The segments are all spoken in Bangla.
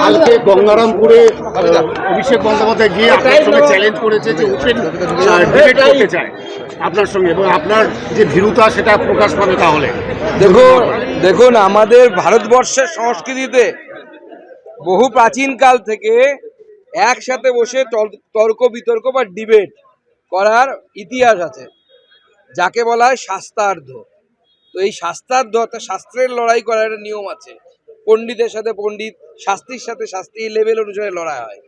কালকে গঙ্গারামপুরে অভিষেক বন্দ্যোপাধ্যায় গিয়ে আপনার সঙ্গে চ্যালেঞ্জ করেছে যে ওপেন ডিবেট করতে চায় আপনার সঙ্গে এবং আপনার যে ভীরুতা সেটা প্রকাশ পাবে তাহলে। দেখুন দেখুন, আমাদের ভারতবর্ষের সংস্কৃতিতে বহু প্রাচীনকাল থেকে একসাথে বসে তর্ক বিতর্ক বা ডিবেট করার ইতিহাস আছে, যাকে বলা হয় শাস্ত্রার্ধ। তো এই শাস্ত্রার্ধ অর্থাৎ শাস্ত্রের লড়াই করার একটা নিয়ম আছে। পণ্ডিতের সাথে পণ্ডিত শাস্তির সাথে শাস্তি লেভেল অনুসারে লড়াই হয়।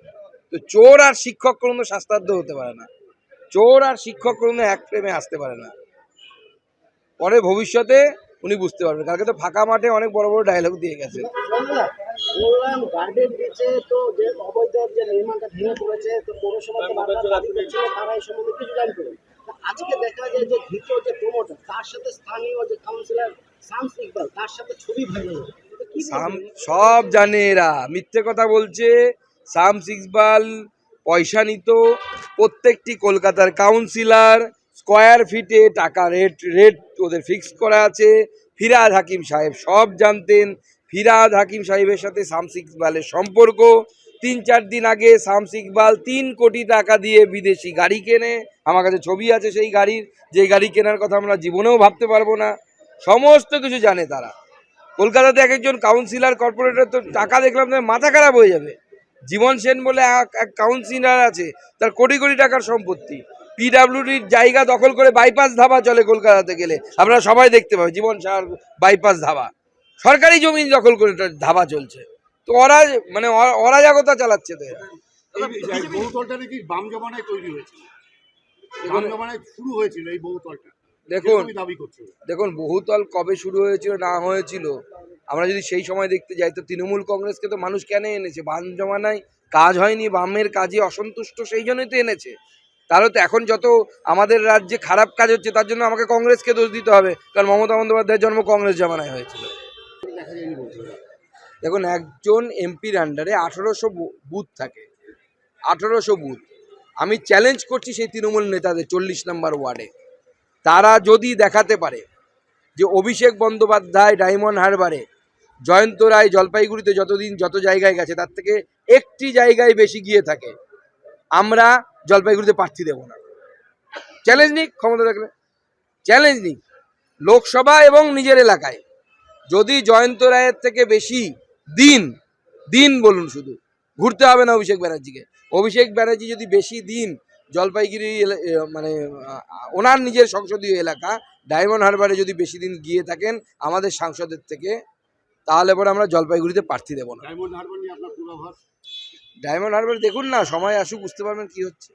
তো চোর আর শিক্ষক কোনো শাস্ত্রার্ধ হতে পারে না। চোর আর শিক্ষক কোনো এক ফ্রেমে আসতে পারে না। পরে ভবিষ্যতে উনি বুঝতে পারবেন। কালকে তো ফাঁকা মাঠে অনেক বড় বড় ডায়লগ দিয়ে গেছে। বললাম গার্ডেন দিচ্ছে তো যে অবৈধ যে নির্মাণটা ভেঙে পড়েছে তো পৌরসভা তো বারবার দাবি করছিল তারা এই সম্বন্ধে কিছু জানতো তা আজকে দেখা যায় যে ধৃত যে প্রমোটার তার সাথে স্থানীয় যে কাউন্সিলর শামস ইকবাল তার সাথে ছবি ভাইরাল সাম, সব জানে এরা। মিথ্যে কথা বলছে, সাম ইকবাল পয়সা নিত, প্রত্যেকটি কলকাতার কাউন্সিলার স্কোয়ার ফিটে টাকা রেট রেট ওদের ফিক্স করা আছে। ফিরাদ হাকিম সাহেব সব জানতেন। ফিরাদ হাকিম সাহেবের সাথে শামস ইকবালের সম্পর্ক। তিন, চার দিন আগে শামস ইকবাল তিন কোটি টাকা দিয়ে বিদেশি গাড়ি কেনে। আমার কাছে ছবি আছে সেই গাড়ির। যে গাড়ি কেনার কথা আমরা জীবনেও ভাবতে পারব না। সমস্ত কিছু জানে তারা। কলকাতাতে এক একজন কাউন্সিলর কর্পোরেটর তো টাকা দেখলাম মাথা খারাপ হয়ে যাবে। জীবন সেন বলে এক- কাউন্সিলর আছে তার কোটি কোটি টাকার সম্পত্তি। পিডাব্লিউডির জায়গা দখল করে বাইপাস ধাবা চলে কলকাতাতে গেলে। আমরা সবাই দেখতে পাবেন জীবন সাহার বাইপাস ধাবা। সরকারি জমি দখল করে ধাবা চলছে। তো ওরা মানে অ- অরাজকতা চালাচ্ছে তো এরা। বহুতলটা নাকি বাম জমানায় তৈরি হয়েছিল। বাম জমানায় শুরু হয়েছিল এই বহুতলটা দেখুন দেখুন বহুতল কবে শুরু হয়েছিল না হয়েছিল আমরা যদি সেই সময় দেখতে যাই তো তৃণমূল কংগ্রেসকে তো মানুষ কেন এনেছে? বাম জমানায় কাজ হয়নি বামের কাজে অসন্তুষ্ট সেই জন্যই তো এনেছে। তাহলে তো এখন যত আমাদের রাজ্যে খারাপ কাজ হচ্ছে তার জন্য আমাকে কংগ্রেসকে দোষ দিতে হবে কারণ মমতা বন্দ্যোপাধ্যায়ের জন্ম কংগ্রেস জমানায় হয়েছিল। দেখুন একজন এমপির আন্ডারে আঠেরোশো বুথ থাকে। আঠেরোশো বুথ। আমি চ্যালেঞ্জ করছি সেই তৃণমূল নেতাদের চল্লিশ নম্বর ওয়ার্ডে তারা যদি দেখাতে পারে যে অভিষেক বন্দ্যোপাধ্যায়, ডায়মন্ড হারবারে জয়ন্ত রায় জলপাইগুড়িতে যতদিন যত জায়গায় গেছে, তার থেকে একটি জায়গায় বেশি গিয়ে থাকে, আমরা জলপাইগুড়িতে প্রার্থী দেব না। চ্যালেঞ্জ নিক, ক্ষমতা থাকলে। চ্যালেঞ্জ নিক। লোকসভা এবং নিজের এলাকায়। যদি জয়ন্ত রায়ের থেকে বেশি দিন দিন বলুন শুধু। ঘুরতে হবে না অভিষেক ব্যানার্জিকে। অভিষেক ব্যানার্জি যদি বেশি দিন জলপাইগুড়ি মানে ওনার নিজের সংসদীয় এলাকা। ডায়মন্ড হারবারে যদি বেশি দিন গিয়ে থাকেন আমাদের সাংসদের থেকে তাহলে পরে আমরা জলপাইগুড়িতে প্রার্থী দেবো না। ডায়মন্ড হারবার দেখুন না সময় আসুক বুঝতে পারবেন কি হচ্ছে।